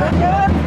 Obrigado.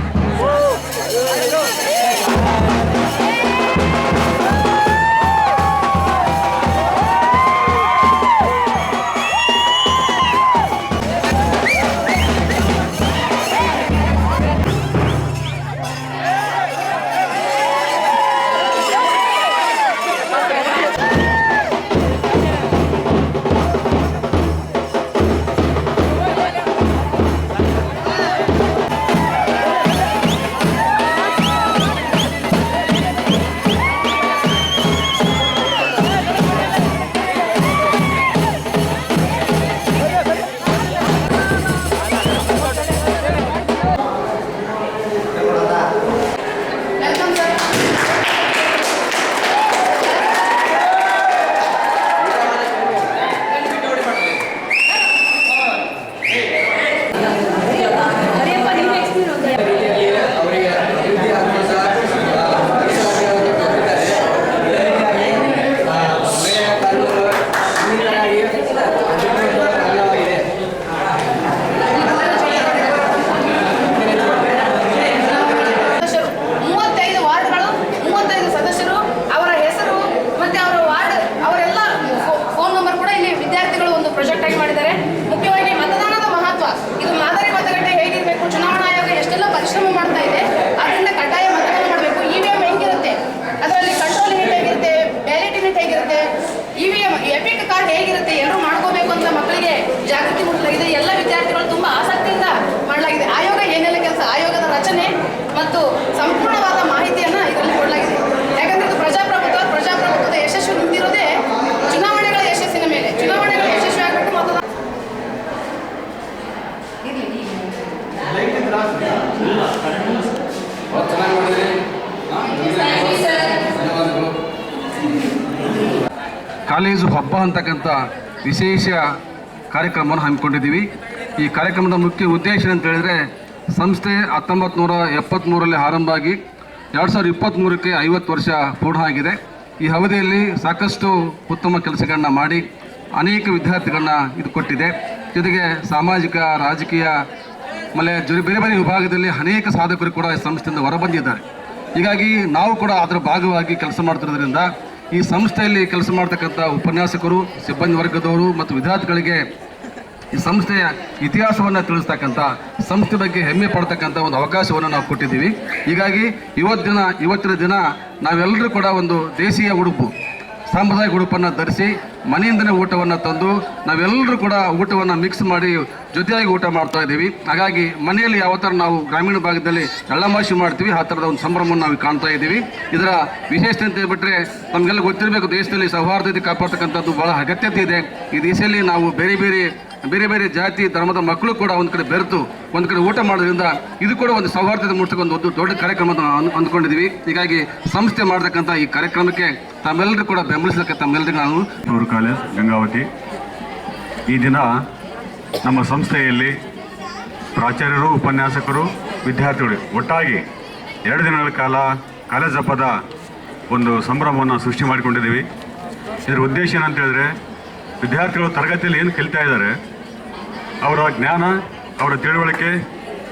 ಸಂಪೂರ್ಣವಾದ ಮಾಹಿತಿಯನ್ನು ಇದರಲ್ಲಿ ಕೊಡಲಾಗಿದೆ. ಯಾಕಂದ್ರೆ ಇದು ಪ್ರಜಾಪ್ರಭುತ್ವ, ಪ್ರಜಾಪ್ರಭುತ್ವದ ಯಶಸ್ಸು ನಿಂತಿರೋದೇ ಚುನಾವಣೆಗಳ ಯಶಸ್ಸಿನ ಮೇಲೆ. ಚುನಾವಣೆಗಳ ಯಶಸ್ವಿ ಆಗಬೇಕು ಮತ್ತು ಕಾಲೇಜು ಹಬ್ಬ ಅಂತಕ್ಕಂಥ ವಿಶೇಷ ಕಾರ್ಯಕ್ರಮವನ್ನು ಹಮ್ಮಿಕೊಂಡಿದ್ದೀವಿ. ಈ ಕಾರ್ಯಕ್ರಮದ ಮುಖ್ಯ ಉದ್ದೇಶ ಅಂತ ಹೇಳಿದ್ರೆ ಸಂಸ್ಥೆ ಹತ್ತೊಂಬತ್ತು ನೂರ ಎಪ್ಪತ್ತ್ಮೂರರಲ್ಲಿ ಆರಂಭ ಆಗಿ ಎರಡು ಸಾವಿರದ ಇಪ್ಪತ್ತ್ಮೂರಕ್ಕೆ ಐವತ್ತು ವರ್ಷ ಪೂರ್ಣ ಆಗಿದೆ. ಈ ಅವಧಿಯಲ್ಲಿ ಸಾಕಷ್ಟು ಉತ್ತಮ ಕೆಲಸಗಳನ್ನ ಮಾಡಿ ಅನೇಕ ವಿದ್ಯಾರ್ಥಿಗಳನ್ನ ಇದು ಕೊಟ್ಟಿದೆ. ಜೊತೆಗೆ ಸಾಮಾಜಿಕ, ರಾಜಕೀಯ ಆಮೇಲೆ ಜೊ ಬೇರೆ ಬೇರೆ ವಿಭಾಗದಲ್ಲಿ ಅನೇಕ ಸಾಧಕರು ಕೂಡ ಈ ಸಂಸ್ಥೆಯಿಂದ ಹೊರಬಂದಿದ್ದಾರೆ. ಹೀಗಾಗಿ ನಾವು ಕೂಡ ಅದರ ಭಾಗವಾಗಿ ಕೆಲಸ ಮಾಡ್ತಿರೋದ್ರಿಂದ ಈ ಸಂಸ್ಥೆಯಲ್ಲಿ ಕೆಲಸ ಮಾಡ್ತಕ್ಕಂಥ ಉಪನ್ಯಾಸಕರು, ಸಿಬ್ಬಂದಿ ವರ್ಗದವರು ಮತ್ತು ವಿದ್ಯಾರ್ಥಿಗಳಿಗೆ ಈ ಸಂಸ್ಥೆಯ ಇತಿಹಾಸವನ್ನು ತಿಳಿಸ್ತಕ್ಕಂಥ, ಸಂಸ್ಥೆ ಬಗ್ಗೆ ಹೆಮ್ಮೆ ಪಡ್ತಕ್ಕಂಥ ಒಂದು ಅವಕಾಶವನ್ನು ನಾವು ಕೊಟ್ಟಿದ್ದೀವಿ. ಹೀಗಾಗಿ ಇವತ್ತಿನ ಇವತ್ತಿನ ದಿನ ನಾವೆಲ್ಲರೂ ಕೂಡ ಒಂದು ದೇಶೀಯ ಉಡುಪು, ಸಾಂಪ್ರದಾಯಿಕ ಉಡುಪನ್ನು ಧರಿಸಿ ಮನೆಯಿಂದನೇ ಊಟವನ್ನು ತಂದು ನಾವೆಲ್ಲರೂ ಕೂಡ ಊಟವನ್ನು ಮಿಕ್ಸ್ ಮಾಡಿ ಜೊತೆಯಾಗಿ ಊಟ ಮಾಡ್ತಾ ಇದ್ದೀವಿ. ಹಾಗಾಗಿ ಮನೆಯಲ್ಲಿ ಯಾವ ಥರ ನಾವು ಗ್ರಾಮೀಣ ಭಾಗದಲ್ಲಿ ಎಳ್ಳಮಾಶಿ ಮಾಡ್ತೀವಿ, ಆ ಥರದ ಒಂದು ಸಂಭ್ರಮವನ್ನು ನಾವು ಕಾಣ್ತಾ ಇದ್ದೀವಿ. ಇದರ ವಿಶೇಷತೆ ಅಂತ ಹೇಳ್ಬಿಟ್ರೆ ನಮಗೆಲ್ಲ ಗೊತ್ತಿರಬೇಕು, ದೇಶದಲ್ಲಿ ಸೌಹಾರ್ದತೆ ಕಾಪಾಡ್ತಕ್ಕಂಥದ್ದು ಬಹಳ ಅಗತ್ಯತೆ ಇದೆ. ಈ ದೇಶದಲ್ಲಿ ನಾವು ಬೇರೆ ಬೇರೆ ಬೇರೆ ಬೇರೆ ಜಾತಿ, ಧರ್ಮದ ಮಕ್ಕಳು ಕೂಡ ಒಂದು ಕಡೆ ಬೆರೆತು, ಒಂದು ಕಡೆ ಊಟ ಮಾಡೋದ್ರಿಂದ ಇದು ಕೂಡ ಒಂದು ಸೌಹಾರ್ದ ಮೂಡಿಸ್ತಕ್ಕಂಥ ಒಂದು ದೊಡ್ಡ ಕಾರ್ಯಕ್ರಮ ಅಂದ್ಕೊಂಡಿದ್ವಿ ಹೀಗಾಗಿ ಸಂಸ್ಥೆ ಮಾಡ್ತಕ್ಕಂಥ ಈ ಕಾರ್ಯಕ್ರಮಕ್ಕೆ ತಮ್ಮೆಲ್ಲರೂ ಕೂಡ ಬೆಂಬಲಿಸಲಿಕ್ಕೆ ತಮ್ಮೆಲ್ಲರಿಗೂ ನಾನು ಕಾಲೇಜ್ ಗಂಗಾವತಿ. ಈ ದಿನ ನಮ್ಮ ಸಂಸ್ಥೆಯಲ್ಲಿ ಪ್ರಾಚಾರ್ಯರು, ಉಪನ್ಯಾಸಕರು, ವಿದ್ಯಾರ್ಥಿಗಳು ಒಟ್ಟಾಗಿ ಎರಡು ದಿನಗಳ ಕಾಲ ಕಾಲೇಜ್ ಹಬ್ಬದ ಒಂದು ಸಂಭ್ರಮವನ್ನು ಸೃಷ್ಟಿ ಮಾಡಿಕೊಂಡಿದ್ದೀವಿ. ಇದರ ಉದ್ದೇಶ ಏನಂತ ಹೇಳಿದ್ರೆ, ವಿದ್ಯಾರ್ಥಿಗಳು ತರಗತಿಯಲ್ಲಿ ಏನು ಕಲಿತಾ ಇದ್ದಾರೆ ಅವರ ಜ್ಞಾನ, ಅವರ ತಿಳುವಳಿಕೆ,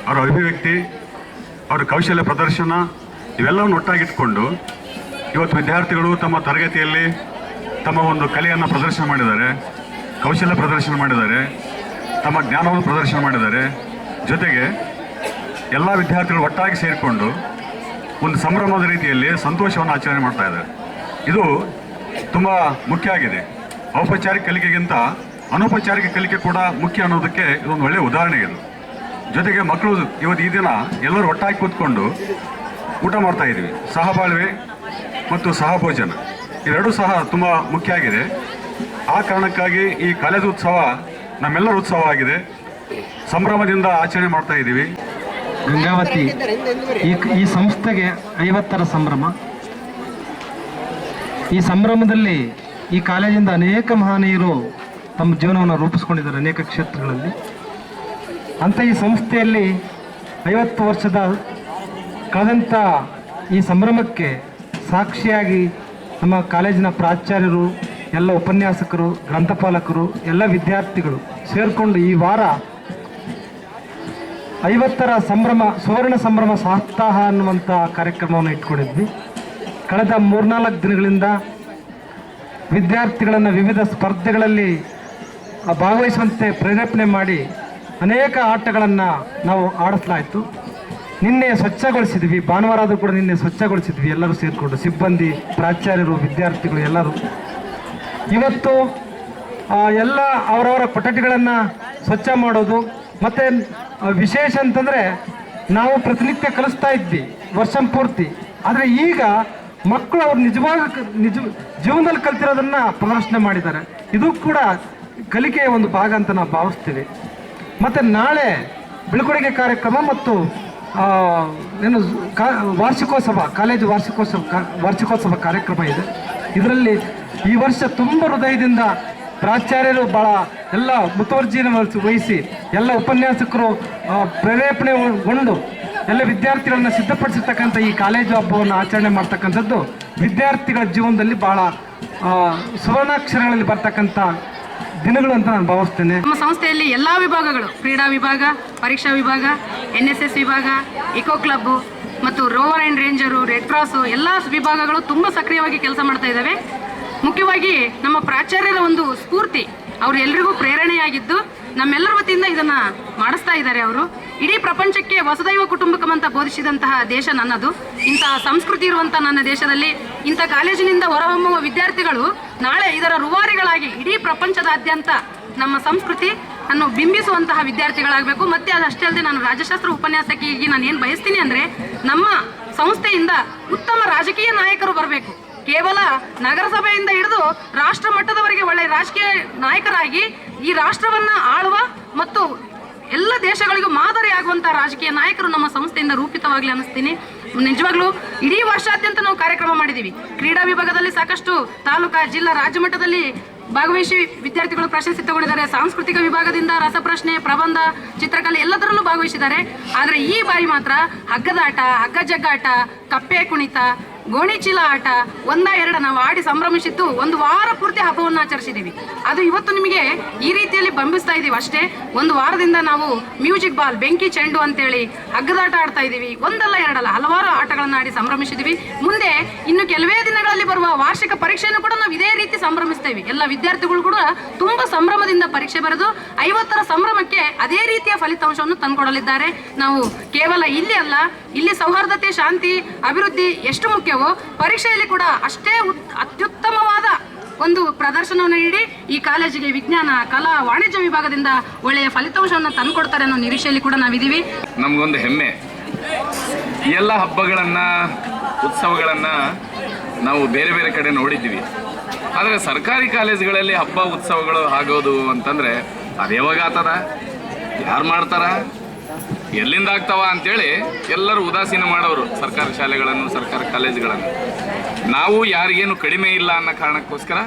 ಅವರ ಅಭಿವ್ಯಕ್ತಿ, ಅವರ ಕೌಶಲ್ಯ ಪ್ರದರ್ಶನ, ಇವೆಲ್ಲವನ್ನು ಒಟ್ಟಾಗಿಟ್ಕೊಂಡು ಇವತ್ತು ವಿದ್ಯಾರ್ಥಿಗಳು ತಮ್ಮ ತರಗತಿಯಲ್ಲಿ ತಮ್ಮ ಒಂದು ಕಲೆಯನ್ನು ಪ್ರದರ್ಶನ ಮಾಡಿದ್ದಾರೆ, ಕೌಶಲ್ಯ ಪ್ರದರ್ಶನ ಮಾಡಿದ್ದಾರೆ, ತಮ್ಮ ಜ್ಞಾನವನ್ನು ಪ್ರದರ್ಶನ ಮಾಡಿದ್ದಾರೆ. ಜೊತೆಗೆ ಎಲ್ಲ ವಿದ್ಯಾರ್ಥಿಗಳು ಒಟ್ಟಾಗಿ ಸೇರಿಕೊಂಡು ಒಂದು ಸಂಭ್ರಮದ ರೀತಿಯಲ್ಲಿ ಸಂತೋಷವನ್ನು ಆಚರಣೆ ಮಾಡ್ತಾ ಇದ್ದಾರೆ. ಇದು ತುಂಬ ಮುಖ್ಯ ಆಗಿದೆ. ಔಪಚಾರಿಕ ಕಲಿಕೆಗಿಂತ ಅನೌಪಚಾರಿಕ ಕಲಿಕೆ ಕೂಡ ಮುಖ್ಯ ಅನ್ನೋದಕ್ಕೆ ಇದೊಂದು ಒಳ್ಳೆಯ ಉದಾಹರಣೆ ಇದು. ಜೊತೆಗೆ ಮಕ್ಕಳು ಇವತ್ತು ಈ ದಿನ ಎಲ್ಲರೂ ಒಟ್ಟಾಗಿ ಕೂತ್ಕೊಂಡು ಊಟ ಮಾಡ್ತಾ ಇದ್ದೀವಿ. ಸಹಬಾಳ್ವೆ ಮತ್ತು ಸಹಭೋಜನ. ಇವೆರಡೂ ಸಹ ತುಂಬ ಮುಖ್ಯ ಆಗಿದೆ. ಆ ಕಾರಣಕ್ಕಾಗಿ ಈ ಕಾಲೇಜು ಉತ್ಸವ ನಮ್ಮೆಲ್ಲರ ಉತ್ಸವ ಆಗಿದೆ. ಸಂಭ್ರಮದಿಂದ ಆಚರಣೆ ಮಾಡ್ತಾ ಇದ್ದೀವಿ. ಗಂಗಾವತಿ, ಈ ಈ ಸಂಸ್ಥೆಗೆ ಐವತ್ತರ ಸಂಭ್ರಮ. ಈ ಸಂಭ್ರಮದಲ್ಲಿ ಈ ಕಾಲೇಜಿಂದ ಅನೇಕ ಮಹನೀಯರು ತಮ್ಮ ಜೀವನವನ್ನು ರೂಪಿಸ್ಕೊಂಡಿದ್ದಾರೆ ಅನೇಕ ಕ್ಷೇತ್ರಗಳಲ್ಲಿ. ಅಂಥ ಈ ಸಂಸ್ಥೆಯಲ್ಲಿ ಐವತ್ತು ವರ್ಷದ ಕಳೆದಂಥ ಈ ಸಂಭ್ರಮಕ್ಕೆ ಸಾಕ್ಷಿಯಾಗಿ ನಮ್ಮ ಕಾಲೇಜಿನ ಪ್ರಾಚಾರ್ಯರು, ಎಲ್ಲ ಉಪನ್ಯಾಸಕರು, ಗ್ರಂಥಪಾಲಕರು, ಎಲ್ಲ ವಿದ್ಯಾರ್ಥಿಗಳು ಸೇರಿಕೊಂಡು ಈ ವಾರ ಐವತ್ತರ ಸಂಭ್ರಮ, ಸುವರ್ಣ ಸಂಭ್ರಮ ಸಪ್ತಾಹ ಅನ್ನುವಂಥ ಕಾರ್ಯಕ್ರಮವನ್ನು ಇಟ್ಕೊಂಡಿದ್ವಿ. ಕಳೆದ ಮೂರ್ನಾಲ್ಕು ದಿನಗಳಿಂದ ವಿದ್ಯಾರ್ಥಿಗಳನ್ನು ವಿವಿಧ ಸ್ಪರ್ಧೆಗಳಲ್ಲಿ ಭಾಗವಹಿಸುವಂತೆ ಪ್ರೇರೇಪಣೆ ಮಾಡಿ ಅನೇಕ ಆಟಗಳನ್ನು ನಾವು ಆಡಿಸಲಾಯಿತು. ನಿನ್ನೆ ಸ್ವಚ್ಛಗೊಳಿಸಿದ್ವಿ. ಭಾನುವಾರ ಕೂಡ ನಿನ್ನೆ ಸ್ವಚ್ಛಗೊಳಿಸಿದ್ವಿ. ಎಲ್ಲರೂ ಸೇರಿಕೊಂಡು ಸಿಬ್ಬಂದಿ ಪ್ರಾಚಾರ್ಯರು ವಿದ್ಯಾರ್ಥಿಗಳು ಎಲ್ಲರೂ. ಇವತ್ತು ಆ, ಎಲ್ಲ ಅವರವರ ಕೊಠಡಿಗಳನ್ನು ಸ್ವಚ್ಛ ಮಾಡೋದು ಮತ್ತು ವಿಶೇಷ ಅಂತಂದರೆ ನಾವು ಪ್ರತಿನಿತ್ಯ ಕಲಿಸ್ತಾ ಇದ್ವಿ ವರ್ಷ ಪೂರ್ತಿ. ಆದರೆ ಈಗ ಮಕ್ಕಳು ಅವ್ರು ನಿಜವಾಗ ನಿಜ ಜೀವನದಲ್ಲಿ ಕಲ್ತಿರೋದನ್ನು ಪ್ರದರ್ಶನ ಮಾಡಿದ್ದಾರೆ. ಇದು ಕೂಡ ಕಲಿಕೆಯ ಒಂದು ಭಾಗ ಅಂತ ನಾವು ಭಾವಿಸ್ತೀವಿ. ಮತ್ತು ನಾಳೆ ಬಿಳ್ಕೊಡುಗೆ ಕಾರ್ಯಕ್ರಮ ಮತ್ತು ಏನು ಕಾ, ವಾರ್ಷಿಕೋತ್ಸವ, ಕಾಲೇಜು ವಾರ್ಷಿಕೋತ್ಸವ ವಾರ್ಷಿಕೋತ್ಸವ ಕಾರ್ಯಕ್ರಮ ಇದೆ. ಇದರಲ್ಲಿ ಈ ವರ್ಷ ತುಂಬ ಹೃದಯದಿಂದ ಪ್ರಾಚಾರ್ಯರು ಭಾಳ ಎಲ್ಲ ಮುತುವರ್ಜಿನ ವಹಿಸಿ- ಎಲ್ಲ ಉಪನ್ಯಾಸಕರು ಪ್ರೇರೇಪಣೆ ಪ್ರೇರೇಪಣೆಗೊಂಡು ಎಲ್ಲ ವಿದ್ಯಾರ್ಥಿಗಳನ್ನ ಸಿದ್ಧಪಡಿಸಿರ್ತಕ್ಕಂಥ ಈ ಕಾಲೇಜು ಹಬ್ಬವನ್ನು ಆಚರಣೆ ಮಾಡ್ತಕ್ಕಂಥದ್ದು ವಿದ್ಯಾರ್ಥಿಗಳ ಜೀವನದಲ್ಲಿ ಭಾಳ ಸುವರ್ಣಾಕ್ಷರಗಳಲ್ಲಿ ಬರ್ತಕ್ಕಂಥ ದಿನಗಳು ಅಂತ ನಾನು ಭಾವಿಸ್ತೇನೆ. ನಮ್ಮ ಸಂಸ್ಥೆಯಲ್ಲಿ ಎಲ್ಲ ವಿಭಾಗಗಳು, ಕ್ರೀಡಾ ವಿಭಾಗ, ಪರೀಕ್ಷಾ ವಿಭಾಗ ಎನ್ ಎಸ್ ಎಸ್ ವಿಭಾಗ ಇಕೋ ಕ್ಲಬ್ ಮತ್ತು rover and ranger red cross ಎಲ್ಲ ವಿಭಾಗಗಳು ತುಂಬ ಸಕ್ರಿಯವಾಗಿ ಕೆಲಸ ಮಾಡ್ತಾ ಇದ್ದಾವೆ. ಮುಖ್ಯವಾಗಿ ನಮ್ಮ ಪ್ರಾಚಾರ್ಯರ ಒಂದು ಸ್ಫೂರ್ತಿ, ಅವರು ಎಲ್ರಿಗೂ ಪ್ರೇರಣೆಯಾಗಿದ್ದು ನಮ್ಮೆಲ್ಲರ ವತಿಯಿಂದ ಇದನ್ನು ಮಾಡಿಸ್ತಾ ಇದ್ದಾರೆ ಅವರು. ಇಡೀ ಪ್ರಪಂಚಕ್ಕೆ ವಸುದೈವ ಕುಟುಂಬಕಂ ಬೋಧಿಸಿದಂತಹ ದೇಶ ನನ್ನದು. ಇಂತಹ ಸಂಸ್ಕೃತಿ ಇರುವಂಥ ನನ್ನ ದೇಶದಲ್ಲಿ ಇಂಥ ಕಾಲೇಜಿನಿಂದ ಹೊರಹೊಮ್ಮುವ ವಿದ್ಯಾರ್ಥಿಗಳು ನಾಳೆ ಇದರ ರುವಾರಿಗಳಾಗಿ ಇಡೀ ಪ್ರಪಂಚದಾದ್ಯಂತ ನಮ್ಮ ಸಂಸ್ಕೃತಿ ಅನ್ನು ಬಿಂಬಿಸುವಂತಹ ವಿದ್ಯಾರ್ಥಿಗಳಾಗಬೇಕು. ಮತ್ತೆ ಅದಷ್ಟೇ ಅಲ್ಲದೆ ನಾನು ರಾಜಶಾಸ್ತ್ರ ಉಪನ್ಯಾಸಕಿಗೆ ನಾನು ಏನು ಬಯಸ್ತೀನಿ ಅಂದರೆ ನಮ್ಮ ಸಂಸ್ಥೆಯಿಂದ ಉತ್ತಮ ರಾಜಕೀಯ ನಾಯಕರು ಬರಬೇಕು. ಕೇವಲ ನಗರಸಭೆಯಿಂದ ಹಿಡಿದು ರಾಷ್ಟ್ರ ಮಟ್ಟದವರೆಗೆ ಒಳ್ಳೆಯ ರಾಜಕೀಯ ನಾಯಕರಾಗಿ ಈ ರಾಷ್ಟ್ರವನ್ನು ಆಳುವ ಮತ್ತು ಎಲ್ಲ ದೇಶಗಳಿಗೂ ಮಾದರಿಯಾಗುವಂಥ ರಾಜಕೀಯ ನಾಯಕರು ನಮ್ಮ ಸಂಸ್ಥೆಯಿಂದ ರೂಪಿತವಾಗಲಿ ಅನ್ನಿಸ್ತೀನಿ. ನಿಜವಾಗ್ಲೂ ಇಡೀ ವರ್ಷಾದ್ಯಂತ ನಾವು ಕಾರ್ಯಕ್ರಮ ಮಾಡಿದ್ದೀವಿ. ಕ್ರೀಡಾ ವಿಭಾಗದಲ್ಲಿ ಸಾಕಷ್ಟು ತಾಲೂಕಾ, ಜಿಲ್ಲಾ ರಾಜ್ಯ ಮಟ್ಟದಲ್ಲಿ ಭಾಗವಹಿಸಿ ವಿದ್ಯಾರ್ಥಿಗಳು ಪ್ರಶಸ್ತಿ ತಗೊಂಡಿದ್ದಾರೆ. ಸಾಂಸ್ಕೃತಿಕ ವಿಭಾಗದಿಂದ ರಸಪ್ರಶ್ನೆ, ಪ್ರಬಂಧ, ಚಿತ್ರಕಲೆ ಎಲ್ಲದರಲ್ಲೂ ಭಾಗವಹಿಸಿದ್ದಾರೆ. ಆದರೆ ಈ ಬಾರಿ ಮಾತ್ರ ಹಗ್ಗದಾಟ ಹಗ್ಗ ಜಗ್ಗಾಟ ಕಪ್ಪೆ ಕುಣಿತ ಗೋಣಿಚೀಲ ಆಟ ಒಂದ ಎರಡ ನಾವು ಆಡಿ ಸಂಭ್ರಮಿಸಿದ್ದು ಒಂದು ವಾರ ಪೂರ್ತಿ ಹಬ್ಬವನ್ನು ಆಚರಿಸಿದ್ದೀವಿ ಅದು ಇವತ್ತು ನಿಮಗೆ ಈ ರೀತಿಯಲ್ಲಿ ಬಂಬಿಸ್ತಾ ಇದ್ದೀವಿ ಅಷ್ಟೇ. ಒಂದು ವಾರದಿಂದ ನಾವು ಮ್ಯೂಸಿಕ್ ಬಾಲ್, ಬೆಂಕಿ ಚೆಂಡು ಅಂತೇಳಿ ಹಗ್ಗದಾಟ ಆಡ್ತಾ ಇದ್ದೀವಿ ಒಂದಲ್ಲ ಎರಡಲ್ಲ, ಹಲವಾರು ಆಟಗಳನ್ನು ಆಡಿ ಸಂಭ್ರಮಿಸಿದ್ದೀವಿ ಮುಂದೆ ಇನ್ನು ಕೆಲವೇ ದಿನಗಳಲ್ಲಿ ಬರುವ ವಾರ್ಷಿಕ ಪರೀಕ್ಷೆಯನ್ನು ಕೂಡ ನಾವು ಇದೇ ರೀತಿ ಸಂಭ್ರಮಿಸ್ತೇವೆ. ಎಲ್ಲ ವಿದ್ಯಾರ್ಥಿಗಳು ಕೂಡ ತುಂಬಾ ಸಂಭ್ರಮದಿಂದ ಪರೀಕ್ಷೆ ಬರೆದು ಐವತ್ತರ ಸಂಭ್ರಮಕ್ಕೆ ಅದೇ ರೀತಿಯ ಫಲಿತಾಂಶವನ್ನು ತಂದುಕೊಡಲಿದ್ದಾರೆ. ನಾವು ಕೇವಲ ಇಲ್ಲಿ ಅಲ್ಲ, ಇಲ್ಲಿ ಸೌಹಾರ್ದತೆ, ಶಾಂತಿ, ಅಭಿವೃದ್ಧಿ ಎಷ್ಟು ಮುಖ್ಯವೋ ಪರೀಕ್ಷೆಯಲ್ಲಿ ಕೂಡ ಅಷ್ಟೇ ಅತ್ಯುತ್ತಮವಾದ ಒಂದು ಪ್ರದರ್ಶನವನ್ನು ನೀಡಿ ಈ ಕಾಲೇಜಿಗೆ ವಿಜ್ಞಾನ, ಕಲಾ, ವಾಣಿಜ್ಯ ವಿಭಾಗದಿಂದ ಒಳ್ಳೆಯ ಫಲಿತಾಂಶವನ್ನು ತಂದುಕೊಡ್ತಾರೆ ಅನ್ನೋ ನಿರೀಕ್ಷೆಯಲ್ಲಿ ಕೂಡ ನಾವಿದ್ದೀವಿ. ನಮಗೊಂದು ಹೆಮ್ಮೆ. ಎಲ್ಲ ಹಬ್ಬಗಳನ್ನು, ಉತ್ಸವಗಳನ್ನು ನಾವು ಬೇರೆ ಬೇರೆ ಕಡೆ ನೋಡಿದ್ದೀವಿ. ಆದರೆ ಸರ್ಕಾರಿ ಕಾಲೇಜುಗಳಲ್ಲಿ ಹಬ್ಬ, ಉತ್ಸವಗಳು ಆಗೋದು ಅಂತಂದರೆ ಅದು ಆತದ ಯಾರು ಮಾಡ್ತಾರ? ಎಲ್ಲಿಂದ ಆಗ್ತಾವ ಅಂತೇಳಿ ಎಲ್ಲರೂ ಉದಾಸೀನ ಮಾಡೋರು, ಸರ್ಕಾರಿ ಶಾಲೆಗಳನ್ನು, ಸರ್ಕಾರಿ ಕಾಲೇಜುಗಳನ್ನು. ನಾವು ಯಾರಿಗೇನು ಕಡಿಮೆ ಇಲ್ಲ ಅನ್ನೋ ಕಾರಣಕ್ಕೋಸ್ಕರ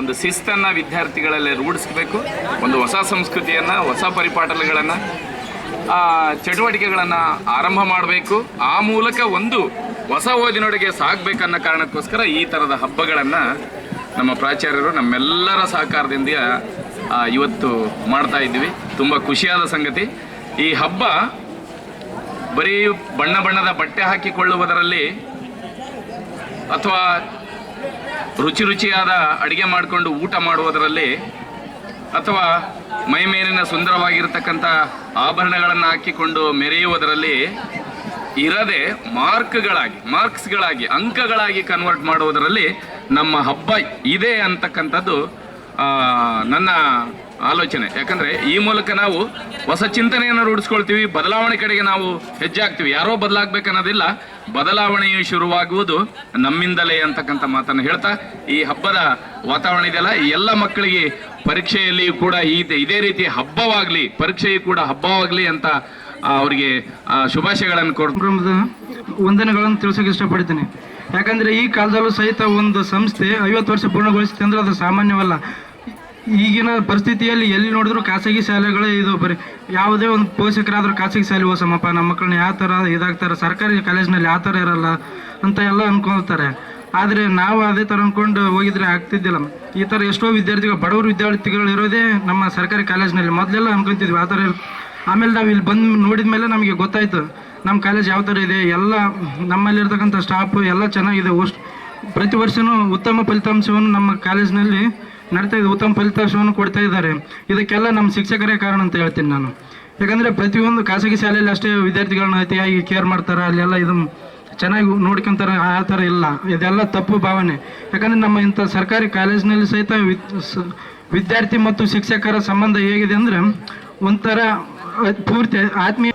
ಒಂದು ಶಿಸ್ತನ್ನು ವಿದ್ಯಾರ್ಥಿಗಳಲ್ಲಿ ರೂಢಿಸ್ಬೇಕು, ಒಂದು ಹೊಸ ಸಂಸ್ಕೃತಿಯನ್ನು, ಹೊಸ ಪರಿಪಾಟಲುಗಳನ್ನು ಚಟುವಟಿಕೆಗಳನ್ನು ಆರಂಭ ಮಾಡಬೇಕು. ಆ ಮೂಲಕ ಒಂದು ಹೊಸ ಓದಿನೊಡೆಗೆ ಸಾಗಬೇಕನ್ನೋ ಕಾರಣಕ್ಕೋಸ್ಕರ ಈ ಥರದ ಹಬ್ಬಗಳನ್ನು ನಮ್ಮ ಪ್ರಾಚಾರ್ಯರು ನಮ್ಮೆಲ್ಲರ ಸಹಕಾರದಿಂದ ಇವತ್ತು ಮಾಡ್ತಾ ಇದ್ದೀವಿ. ತುಂಬ ಖುಷಿಯಾದ ಸಂಗತಿ. ಈ ಹಬ್ಬ ಬರೀ ಬಣ್ಣ ಬಣ್ಣದ ಬಟ್ಟೆ ಹಾಕಿಕೊಳ್ಳುವುದರಲ್ಲಿ ಅಥವಾ ರುಚಿ ರುಚಿಯಾದ ಅಡುಗೆ ಮಾಡಿಕೊಂಡು ಊಟ ಮಾಡುವುದರಲ್ಲಿ ಅಥವಾ ಮೈ ಮೇಲಿನ ಸುಂದರವಾಗಿರತಕ್ಕಂಥ ಆಭರಣಗಳನ್ನು ಹಾಕಿಕೊಂಡು ಮೆರೆಯುವುದರಲ್ಲಿ ಇರದೆ ಮಾರ್ಕ್ಗಳಾಗಿ, ಮಾರ್ಕ್ಸ್ಗಳಾಗಿ, ಅಂಕಗಳಾಗಿ ಕನ್ವರ್ಟ್ ಮಾಡುವುದರಲ್ಲಿ ನಮ್ಮ ಹಬ್ಬ ಇದೆ ಅಂತಕ್ಕಂಥದ್ದು ನನ್ನ ಆಲೋಚನೆ. ಯಾಕಂದ್ರೆ ಈ ಮೂಲಕ ನಾವು ಹೊಸ ಚಿಂತನೆಯನ್ನು ರೂಢಿಸ್ಕೊಳ್ತೀವಿ, ಬದಲಾವಣೆ ಕಡೆಗೆ ನಾವು ಹೆಜ್ಜೆ ಹಾಕ್ತೀವಿ ಯಾರೋ ಬದಲಾಗಬೇಕನ್ನೋದಿಲ್ಲ, ಬದಲಾವಣೆಯು ಶುರುವಾಗುವುದು ನಮ್ಮಿಂದಲೇ ಅಂತಕ್ಕಂಥ ಮಾತನ್ನು ಹೇಳ್ತಾ, ಈ ಹಬ್ಬದ ವಾತಾವರಣ ಇದೆಯಲ್ಲ ಎಲ್ಲ ಮಕ್ಕಳಿಗೆ ಪರೀಕ್ಷೆಯಲ್ಲಿಯೂ ಕೂಡ ಈ ಇದೇ ರೀತಿ ಹಬ್ಬವಾಗಲಿ ಪರೀಕ್ಷೆಯು ಕೂಡ ಹಬ್ಬವಾಗಲಿ ಅಂತ ಅವರಿಗೆ ಶುಭಾಶಯಗಳನ್ನು ಕೋರ್ ವಂದನೆಗಳನ್ನು ತಿಳಿಸೋಕೆ ಇಷ್ಟಪಡ್ತೀನಿ. ಯಾಕಂದರೆ ಈ ಕಾಲದಲ್ಲೂ ಸಹಿತ ಒಂದು ಸಂಸ್ಥೆ ಐವತ್ತು ವರ್ಷ ಪೂರ್ಣಗೊಳಿಸುತ್ತೆ ಅಂದ್ರೆ ಅದು ಸಾಮಾನ್ಯವಲ್ಲ. ಈಗಿನ ಪರಿಸ್ಥಿತಿಯಲ್ಲಿ ಎಲ್ಲಿ ನೋಡಿದ್ರು ಖಾಸಗಿ ಶಾಲೆಗಳೇ ಇದು ಬರೀ ಯಾವುದೇ ಒಂದು ಪೋಷಕರಾದರೂ ಖಾಸಗಿ ಶಾಲೆ ಓಸಮಪ್ಪ ನಮ್ಮ ಮಕ್ಕಳನ್ನ ಯಾವ ಥರ ಇದಾಗ್ತಾರೆ, ಸರ್ಕಾರಿ ಕಾಲೇಜ್ನಲ್ಲಿ ಯಾವ ಥರ ಇರಲ್ಲ ಅಂತ ಎಲ್ಲ ಅನ್ಕೊಳ್ತಾರೆ. ಆದರೆ ನಾವು ಅದೇ ಥರ ಅಂದ್ಕೊಂಡು ಹೋಗಿದ್ರೆ ಆಗ್ತಿದ್ದಿಲ್ಲ. ಈ ಥರ ಎಷ್ಟೋ ವಿದ್ಯಾರ್ಥಿಗಳು, ಬಡವರು ವಿದ್ಯಾರ್ಥಿಗಳು ಇರೋದೇ ನಮ್ಮ ಸರ್ಕಾರಿ ಕಾಲೇಜ್ನಲ್ಲಿ. ಮೊದಲೆಲ್ಲ ಅನ್ಕೊಂತಿದ್ವಿ ಆ ಥರ ಆಮೇಲೆ ನಾವು ಇಲ್ಲಿ ಬಂದು ನೋಡಿದ ಮೇಲೆ ನಮಗೆ ಗೊತ್ತಾಯ್ತು, ನಮ್ಮ ಕಾಲೇಜ್ ಯಾವ ಥರ ಇದೆ, ಎಲ್ಲ ನಮ್ಮಲ್ಲಿರ್ತಕ್ಕಂಥ ಸ್ಟಾಫ್ ಎಲ್ಲ ಚೆನ್ನಾಗಿದೆ ಪ್ರತಿ ವರ್ಷವೂ ಉತ್ತಮ ಫಲಿತಾಂಶವನ್ನು ನಮ್ಮ ಕಾಲೇಜಿನಲ್ಲಿ ನಡೀತಾ ಇದೆ. ಉತ್ತಮ ಫಲಿತಾಂಶವನ್ನು ಕೊಡ್ತಾ ಇದ್ದಾರೆ. ಇದಕ್ಕೆಲ್ಲ ನಮ್ಮ ಶಿಕ್ಷಕರೇ ಕಾರಣ ಅಂತ ಹೇಳ್ತೀನಿ ನಾನು. ಯಾಕಂದರೆ ಪ್ರತಿಯೊಂದು ಖಾಸಗಿ ಶಾಲೆಯಲ್ಲಿ ಅಷ್ಟೇ ವಿದ್ಯಾರ್ಥಿಗಳನ್ನ ಅತಿಯಾಗಿ ಕೇರ್ ಮಾಡ್ತಾರೆ. ಅಲ್ಲೆಲ್ಲ ಇದು ಚೆನ್ನಾಗಿ ನೋಡ್ಕೊಂತಾರೆ. ಆ ಥರ ಇಲ್ಲ. ಇದೆಲ್ಲ ತಪ್ಪು ಭಾವನೆ. ಯಾಕಂದರೆ ನಮ್ಮ ಇಂಥ ಸರ್ಕಾರಿ ಕಾಲೇಜಿನಲ್ಲಿ ಸಹಿತ ವಿದ್ಯಾರ್ಥಿ ಮತ್ತು ಶಿಕ್ಷಕರ ಸಂಬಂಧ ಹೇಗಿದೆ ಅಂದರೆ ಒಂಥರ ಪೂರ್ತಿ ಆತ್ಮೀಯ